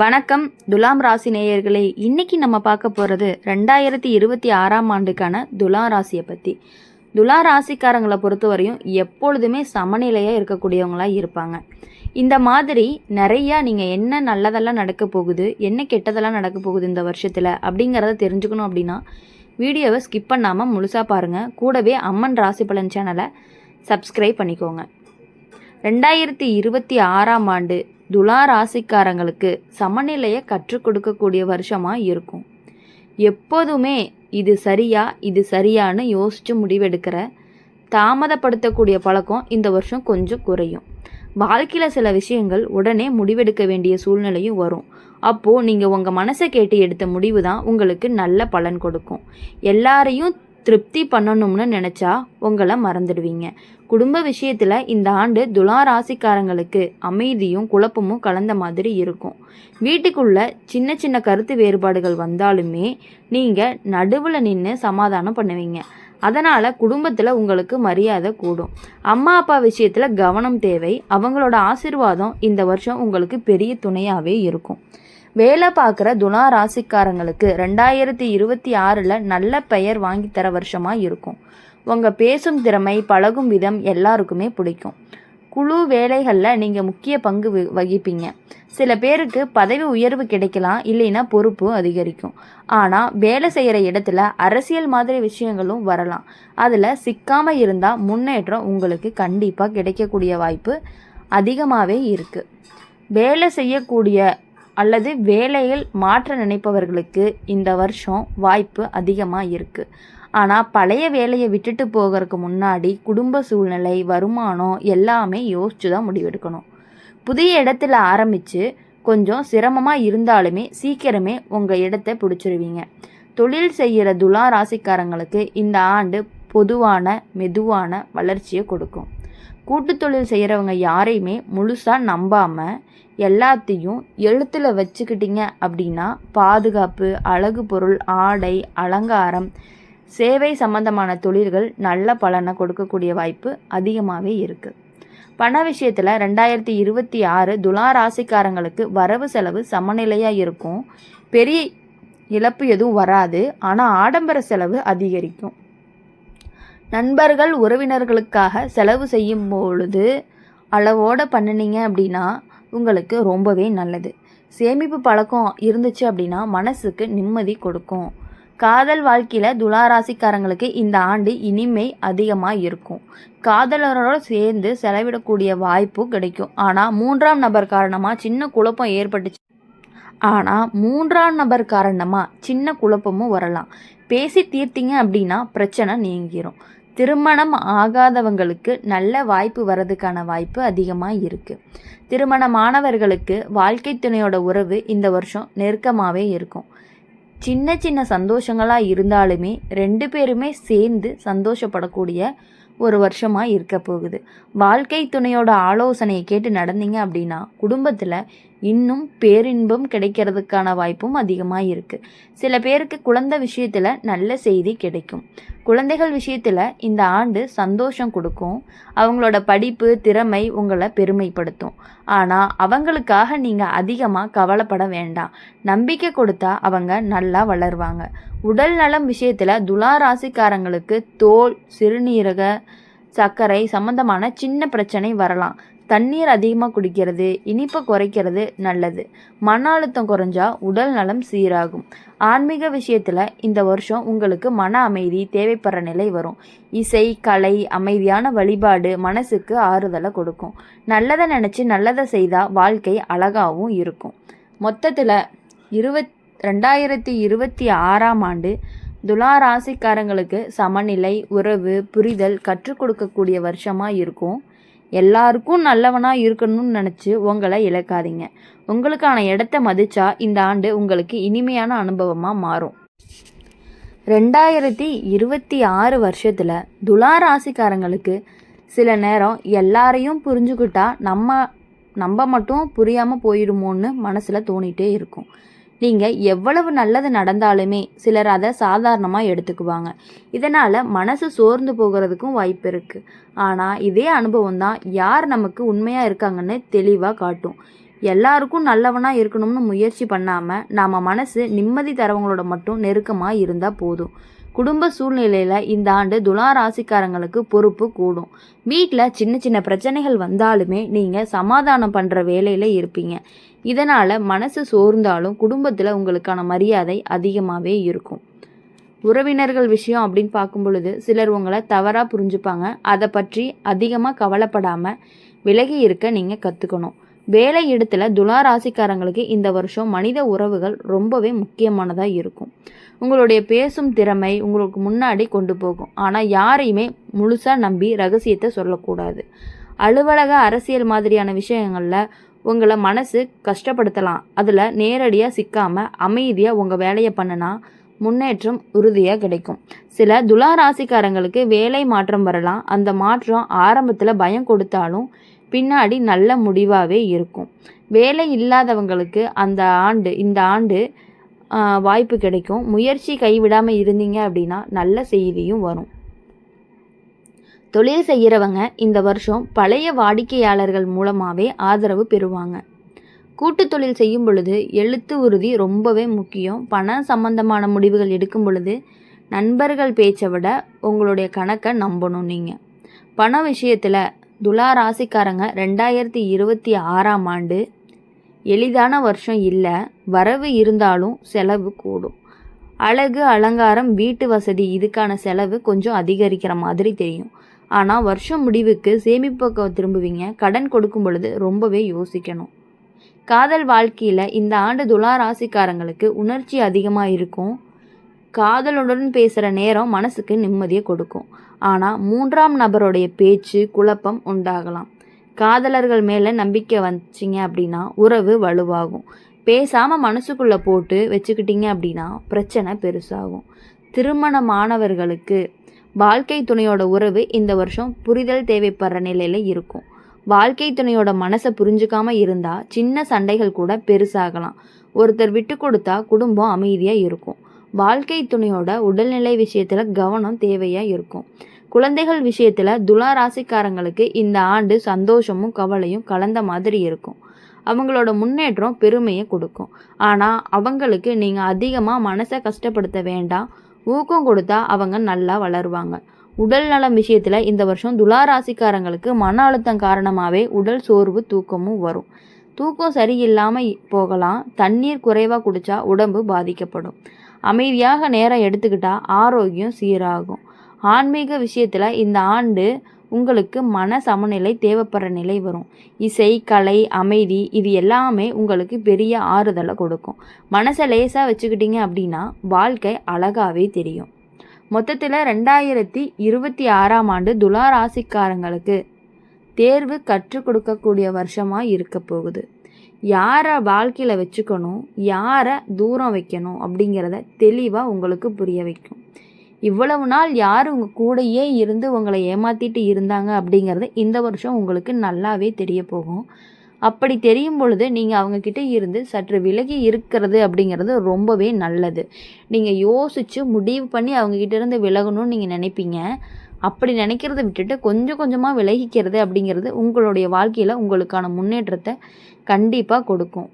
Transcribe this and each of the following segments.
வணக்கம். துலாம் ராசி நேயர்களே இன்னைக்கு நம்ம பார்க்க போகிறது ரெண்டாயிரத்தி இருபத்தி ஆறாம் ஆண்டுக்கான துலா ராசியை பற்றி துலா ராசிக்காரங்களை பொறுத்தவரையும் எப்பொழுதுமே சமநிலையாக இருக்கக்கூடியவங்களாக இருப்பாங்க. இந்த மாதிரி நிறையா நீங்கள் என்ன நல்லதெல்லாம் நடக்க போகுது என்ன கெட்டதெல்லாம் நடக்க போகுது இந்த வருஷத்தில் அப்படிங்கிறத தெரிஞ்சுக்கணும் அப்படின்னா வீடியோவை ஸ்கிப் பண்ணாமல் முழுசாக பாருங்கள் கூடவே அம்மன் ராசி பலன் சேனலை சப்ஸ்கிரைப் பண்ணிக்கோங்க. ரெண்டாயிரத்தி இருபத்தி ஆறாம் ஆண்டு துலா ராசிக்காரங்களுக்கு சமநிலையை கற்றுக் கொடுக்கக்கூடிய வருஷமாக இருக்கும். எப்போதுமே இது சரியா இது சரியான்னு யோசித்து முடிவெடுக்கிற தாமதப்படுத்தக்கூடிய பழக்கம் இந்த வருஷம் கொஞ்சம் குறையும். வாழ்க்கையில் சில விஷயங்கள் உடனே முடிவெடுக்க வேண்டிய சூழ்நிலையும் வரும். அப்போது நீங்கள் உங்கள் மனசை கேட்டு எடுத்த முடிவு தான் உங்களுக்கு நல்ல பலன் கொடுக்கும். எல்லாரையும் திருப்தி பண்ணணும்னு நினச்சா உங்களை மறந்துடுவீங்க. குடும்ப விஷயத்தில் இந்த ஆண்டு துலா ராசிக்காரங்களுக்கு அமைதியும் குழப்பமும் கலந்த மாதிரி இருக்கும். வீட்டுக்குள்ள சின்ன சின்ன கருத்து வேறுபாடுகள் வந்தாலுமே நீங்கள் நடுவில் நின்று சமாதானம் பண்ணுவீங்க. அதனால் குடும்பத்தில் உங்களுக்கு மரியாதை கூடும். அம்மா அப்பா விஷயத்தில் கவனம் தேவை. அவங்களோட ஆசிர்வாதம் இந்த வருஷம் உங்களுக்கு பெரிய துணையாகவே இருக்கும். வேலை பார்க்குற துலா ராசிக்காரங்களுக்கு ரெண்டாயிரத்தி இருபத்தி ஆறில் நல்ல பெயர் வாங்கித்தர தர வருஷமாக இருக்கும். உங்கள் பேசும் திறமை பழகும் விதம் எல்லாருக்குமே பிடிக்கும். குழு வேலைகளில் நீங்கள் முக்கிய பங்கு வ- வகிப்பீங்க. சில பேருக்கு பதவி உயர்வு கிடைக்கலாம் இல்லைன்னா பொறுப்பு அதிகரிக்கும். ஆனால் வேலை செய்கிற இடத்துல அரசியல் மாதிரி விஷயங்களும் வரலாம். அதில் சிக்காமல் இருந்தால் முன்னேற்றம் உங்களுக்கு கண்டிப்பாக கிடைக்கக்கூடிய வாய்ப்பு அதிகமாகவே இருக்குது வேலை செய்யக்கூடிய அல்லது வேலையில் மாற்ற நினைப்பவர்களுக்கு இந்த வருஷம் வாய்ப்பு அதிகமாக இருக்குது ஆனால் பழைய வேலையை விட்டுட்டு போகிறதுக்கு முன்னாடி குடும்ப சூழ்நிலை வருமானம் எல்லாமே யோசிச்சு தான் முடிவெடுக்கணும். புதிய இடத்துல ஆரம்பித்து கொஞ்சம் சிரமமாக இருந்தாலுமே சீக்கிரமே உங்கள் இடத்த பிடிச்சிருவீங்க. தொழில் செய்கிற துலா ராசிக்காரங்களுக்கு இந்த ஆண்டு பொதுவான மெதுவான வளர்ச்சியை கொடுக்கும். கூட்டு தொழில் செய்கிறவங்க யாரையுமே முழுசாக நம்பாமல் எல்லாத்தையும் எழுத்தில் வச்சுக்கிட்டீங்க அப்படின்னா பாதுகாப்பு அழகு பொருள் ஆடை அலங்காரம் சேவை சம்பந்தமான தொழில்கள் நல்ல பலனை கொடுக்கக்கூடிய வாய்ப்பு அதிகமாகவே இருக்குது பண விஷயத்தில் ரெண்டாயிரத்தி இருபத்தி ஆறு துலா ராசிக்காரங்களுக்கு வரவு செலவு சமநிலையாக இருக்கும். பெரிய இழப்பு எதுவும் வராது. ஆனால் ஆடம்பர செலவு அதிகரிக்கும். நண்பர்கள் உறவினர்களுக்காக செலவு செய்யும் பொழுது அளவோடு பண்ணினீங்க அப்படின்னா உங்களுக்கு ரொம்பவே நல்லது. சேமிப்பு பழக்கம் இருந்துச்சு அப்படின்னா மனசுக்கு நிம்மதி கொடுக்கும். காதல் வாழ்க்கையில் துளாராசிக்காரங்களுக்கு இந்த ஆண்டு இனிமை அதிகமாக இருக்கும். காதலரோட சேர்ந்து செலவிடக்கூடிய வாய்ப்பு கிடைக்கும். ஆனால் மூன்றாம் நபர் காரணமாக சின்ன குழப்பம் ஏற்பட்டுச்சு. ஆனால் மூன்றாம் நபர் காரணமாக சின்ன குழப்பமும் வரலாம். பேசி தீர்த்தீங்க அப்படின்னா பிரச்சனை நீங்கிரும். திருமணம் ஆகாதவங்களுக்கு நல்ல வாய்ப்பு வர்றதுக்கான வாய்ப்பு அதிகமாக இருக்குது திருமணமானவர்களுக்கு வாழ்க்கை துணையோட உறவு இந்த வருஷம் நெருக்கமாகவே இருக்கும். சின்ன சின்ன சந்தோஷங்களாக இருந்தாலுமே ரெண்டு பேருமே சேர்ந்து சந்தோஷப்படக்கூடிய ஒரு வருஷமாக இருக்க போகுது. வாழ்க்கை துணையோட ஆலோசனையை கேட்டு நடந்தீங்க அப்படின்னா குடும்பத்தில் இன்னும் பேரின்பம் கிடைக்கிறதுக்கான வாய்ப்பும் அதிகமாக இருக்குது சில பேருக்கு குழந்தை விஷயத்தில் நல்ல செய்தி கிடைக்கும். குழந்தைகள் விஷயத்தில் இந்த ஆண்டு சந்தோஷம் கொடுக்கும். அவங்களோட படிப்பு திறமை உங்களை பெருமைப்படுத்தும். ஆனால் அவங்களுக்காக நீங்கள் அதிகமாக கவலைப்பட வேண்டாம். நம்பிக்கை கொடுத்தா அவங்க நல்லா வளருவாங்க. உடல் நலம் விஷயத்தில் துலா ராசிக்காரங்களுக்கு தோல் சிறுநீரக சர்க்கரை சம்பந்தமான சின்ன பிரச்சனை வரலாம். தண்ணீர் அதிகமாக குடிக்கிறது இனிப்பை குறைக்கிறது நல்லது. மன அழுத்தம் குறைஞ்சா உடல் நலம் சீராகும். ஆன்மீக விஷயத்தில் இந்த வருஷம் உங்களுக்கு மன அமைதி தேவைப்படுற நிலை வரும். இசை கலை அமைதியான வழிபாடு மனசுக்கு ஆறுதலை கொடுக்கும். நல்லதை நினச்சி நல்லதை செய்தால் வாழ்க்கை அழகாகவும் இருக்கும். மொத்தத்தில் இருபத் ரெண்டாயிரத்தி இருபத்தி ஆறாம் ஆண்டு துலா ராசிக்காரங்களுக்கு சமநிலை உறவு புரிதல் கற்றுக் கொடுக்கக்கூடிய வருஷமாக இருக்கும். எல்லாருக்கும் நல்லவனாக இருக்கணும்னு நினச்சி உங்களை இழக்காதீங்க. உங்களுக்கான இடத்த மதிச்சா இந்த ஆண்டு உங்களுக்கு இனிமையான அனுபவமாக மாறும். ரெண்டாயிரத்தி இருபத்தி ஆறு வருஷத்தில் துலா ராசிக்காரங்களுக்கு சில நேரம் எல்லாரையும் புரிஞ்சுக்கிட்டா நம்ம நம்ம மட்டும் புரியாமல் போயிடுமோன்னு மனசில் தோணிகிட்டே இருக்கும். நீங்கள் எவ்வளவு நல்லது நடந்தாலுமே சிலர் அதை சாதாரணமாக எடுத்துக்குவாங்க. இதனால் மனசு சோர்ந்து போகிறதுக்கும் வாய்ப்பு இருக்குது ஆனால் இதே அனுபவம் தான் யார் நமக்கு உண்மையாக இருக்காங்கன்னு தெளிவாக காட்டும். எல்லாருக்கும் நல்லவனாக இருக்கணும்னு முயற்சி பண்ணாமல் நாம் மனசு நிம்மதி தரவங்களோட மட்டும் நெருக்கமாக இருந்தால் போதும். குடும்ப சூழ்நிலையில் இந்த ஆண்டு துலா ராசிக்காரங்களுக்கு பொறுப்பு கூடும். வீட்டில் சின்ன சின்ன பிரச்சனைகள் வந்தாலுமே நீங்கள் சமாதானம் பண்ணுற வேலையில் இருப்பீங்க. இதனால் மனசு சோர்ந்தாலும் குடும்பத்தில் உங்களுக்கான மரியாதை அதிகமாகவே இருக்கும். உறவினர்கள் விஷயம் அப்படின்னு பார்க்கும் பொழுது சிலர் உங்களை தவறாக புரிஞ்சுப்பாங்க. அதை பற்றி அதிகமாக கவலைப்படாமல் விலகி இருக்க நீங்கள் கற்றுக்கணும் வேலை இடத்துல துலா ராசிக்காரங்களுக்கு இந்த வருஷம் மனித உறவுகள் ரொம்பவே முக்கியமானதாக இருக்கும். உங்களுடைய பேசும் திறமை உங்களுக்கு முன்னாடி கொண்டு போகும். ஆனால் யாரையுமே முழுசாக நம்பி ரகசியத்தை சொல்லக்கூடாது. அலுவலக அரசியல் மாதிரியான விஷயங்களில் உங்களை மனசு கஷ்டப்படுத்தலாம். அதில் நேரடியாக சிக்காமல் அமைதியாக உங்கள் வேலையை பண்ணினா முன்னேற்றம் உறுதியாக கிடைக்கும். சில துலா ராசிக்காரங்களுக்கு வேலை மாற்றம் வரலாம். அந்த மாற்றம் ஆரம்பத்தில் பயம் கொடுத்தாலும் பின்னாடி நல்ல முடிவாகவே இருக்கும். வேலை இல்லாதவங்களுக்கு அந்த ஆண்டு இந்த ஆண்டு வாய்ப்பு கிடைக்கும். முயற்சி கைவிடாமல் இருந்தீங்க அப்படின்னா நல்ல செய்தியும் வரும். தொழில் செய்கிறவங்க இந்த வருஷம் பழைய வாடிக்கையாளர்கள் மூலமாகவே ஆதரவு பெறுவாங்க. கூட்டு தொழில் செய்யும் பொழுது எழுத்து உறுதி ரொம்பவே முக்கியம். பண சம்பந்தமான முடிவுகள் எடுக்கும் பொழுது நண்பர்கள் பேச்சை விட உங்களுடைய கணக்கை நம்பணும் நீங்கள் பண விஷயத்தில் துலா ராசிக்காரங்க ரெண்டாயிரத்தி இருபத்தி ஆறாம் ஆண்டு. எளிதான வருஷம் இல்லை. வரவு இருந்தாலும் செலவு கூடும். அழகு அலங்காரம் வீட்டு வசதி இதுக்கான செலவு கொஞ்சம் அதிகரிக்கிற மாதிரி தெரியும். ஆனால் வருஷம் முடிவுக்கு சேமிப்பு திரும்புவீங்க. கடன் கொடுக்கும் பொழுது ரொம்பவே யோசிக்கணும். காதல் வாழ்க்கையில் இந்த ஆண்டு துலா ராசிக்காரங்களுக்கு உணர்ச்சி அதிகமாக இருக்கும். காதலுடன் பேசுகிற நேரம் மனசுக்கு நிம்மதியை கொடுக்கும். ஆனால் மூன்றாம் நபருடைய பேச்சு குழப்பம் உண்டாகலாம். காதலர்கள் மேலே நம்பிக்கை வச்சிங்க அப்படின்னா உறவு வலுவாகும். பேசாமல் மனசுக்குள்ளே போட்டு வச்சுக்கிட்டீங்க அப்படின்னா பிரச்சனை பெருசாகும். திருமணமானவர்களுக்கு வாழ்க்கை துணையோட உறவு இந்த வருஷம் புரிதல் தேவைப்படுற நிலையில் இருக்கும். வாழ்க்கை துணையோட மனசை புரிஞ்சுக்காம இருந்தால் சின்ன சண்டைகள் கூட பெருசாகலாம். ஒருத்தர் விட்டு கொடுத்தா குடும்பம் அமைதியாக இருக்கும். வாழ்க்கை துணையோட உடல்நிலை விஷயத்தில் கவனம் தேவையாக இருக்கும். குழந்தைகள் விஷயத்தில் துலா ராசிக்காரங்களுக்கு இந்த ஆண்டு சந்தோஷமும் கவலையும் கலந்த மாதிரி இருக்கும். அவங்களோட முன்னேற்றம் பெருமையை கொடுக்கும். ஆனால் அவங்களுக்கு நீங்கள் அதிகமாக மனசை கஷ்டப்படுத்த வேண்டாம். ஊக்கம் கொடுத்தா அவங்க நல்லா வளருவாங்க. உடல் நலம் விஷயத்தில் இந்த வருஷம் துலா ராசிக்காரங்களுக்கு மன அழுத்தம் காரணமாகவே உடல் சோர்வு தூக்கமும் வரும். தூக்கம் சரியில்லாமல் போகலாம். தண்ணீர் குறைவாக குடித்தா உடம்பு பாதிக்கப்படும். அமைதியாக நேரம் எடுத்துக்கிட்டால் ஆரோக்கியம் சீராகும். ஆன்மீக விஷயத்தில் இந்த ஆண்டு உங்களுக்கு மன சமநிலை தேவைப்படுற நிலை வரும். இசை கலை அமைதி இது எல்லாமே உங்களுக்கு பெரிய ஆறுதலை கொடுக்கும். மனசை லேசாக வச்சுக்கிட்டீங்க அப்படின்னா வாழ்க்கை அழகாகவே தெரியும். மொத்தத்தில் ரெண்டாயிரத்தி இருபத்தி ஆறாம் ஆண்டு துலா ராசிக்காரங்களுக்கு தேர்வு கற்றுக் கொடுக்கக்கூடிய வருஷமாக இருக்க போகுது. யாரை வாழ்க்கையில் வச்சுக்கணும் யாரை தூரம் வைக்கணும் அப்படிங்கிறத தெளிவாக உங்களுக்கு புரிய வைக்கும். இவ்வளவு நாள் யார் உங்கள் கூடையே இருந்து உங்களை ஏமாற்றிட்டு இருந்தாங்க அப்படிங்கிறது இந்த வருஷம் உங்களுக்கு நல்லாவே தெரிய போகும். அப்படி தெரியும் பொழுது நீங்கள் அவங்கக்கிட்ட இருந்து சற்று விலகி இருக்கிறது அப்படிங்கிறது ரொம்பவே நல்லது. நீங்கள் யோசித்து முடிவு பண்ணி அவங்கக்கிட்ட இருந்து விலகணும்னு நீங்கள் நினைப்பீங்க. அப்படி நினைக்கிறத விட்டுட்டு கொஞ்சம் கொஞ்சமாக விலகிக்கிறது அப்படிங்கிறது உங்களுடைய வாழ்க்கையில் உங்களுக்கான முன்னேற்றத்தை கண்டிப்பாக கொடுக்கும்.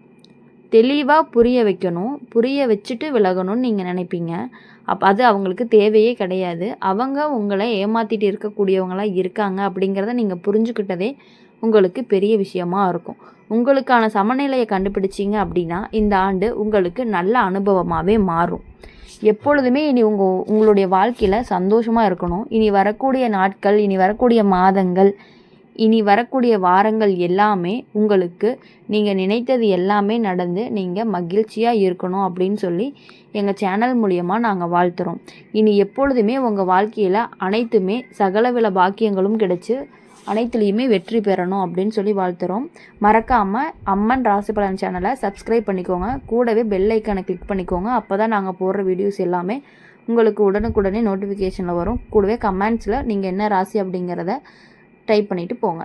தெளிவாக புரிய வைக்கணும். புரிய வச்சுட்டு விலகணும்னு நீங்கள் நினைப்பீங்க. அப் அது அவங்களுக்கு தேவையே கிடையாது. அவங்க உங்களை ஏமாற்றிட்டு இருக்கக்கூடியவங்களாக இருக்காங்க அப்படிங்கிறத நீங்கள் புரிஞ்சுக்கிட்டதே உங்களுக்கு பெரிய விஷயமா இருக்கும். உங்களுக்கான சமநிலையை கண்டுபிடிச்சிங்க அப்படின்னா இந்த ஆண்டு உங்களுக்கு நல்ல அனுபவமாகவே மாறும். எப்பொழுதுமே இனி உங்கள் உங்களுடைய வாழ்க்கையில் சந்தோஷமாக இருக்கணும். இனி வரக்கூடிய நாட்கள் இனி வரக்கூடிய மாதங்கள் இனி வரக்கூடிய வாரங்கள் எல்லாமே உங்களுக்கு நீங்கள் நினைத்தது எல்லாமே நடந்து நீங்கள் மகிழ்ச்சியாக இருக்கணும் அப்படின்னு சொல்லி எங்கள் சேனல் மூலியமாக நாங்கள் வாழ்த்துறோம். இனி எப்பொழுதுமே உங்கள் வாழ்க்கையில் அனைத்துமே சகலவில பாக்கியங்களும் கிடைச்சி அனைத்துலேயுமே வெற்றி பெறணும் அப்படின்னு சொல்லி வாழ்த்துறோம். மறக்காமல் அம்மன் ராசி பலன் சேனலை சப்ஸ்கிரைப் பண்ணிக்கோங்க. கூடவே பெல் ஐக்கனை கிளிக் பண்ணிக்கோங்க. அப்போ தான் நாங்கள் போடுற வீடியோஸ் எல்லாமே உங்களுக்கு உடனுக்குடனே நோட்டிஃபிகேஷனில் வரும். கூடவே கமெண்ட்ஸில் நீங்கள் என்ன ராசி அப்படிங்கிறத டைப் பண்ணிவிட்டு போங்க.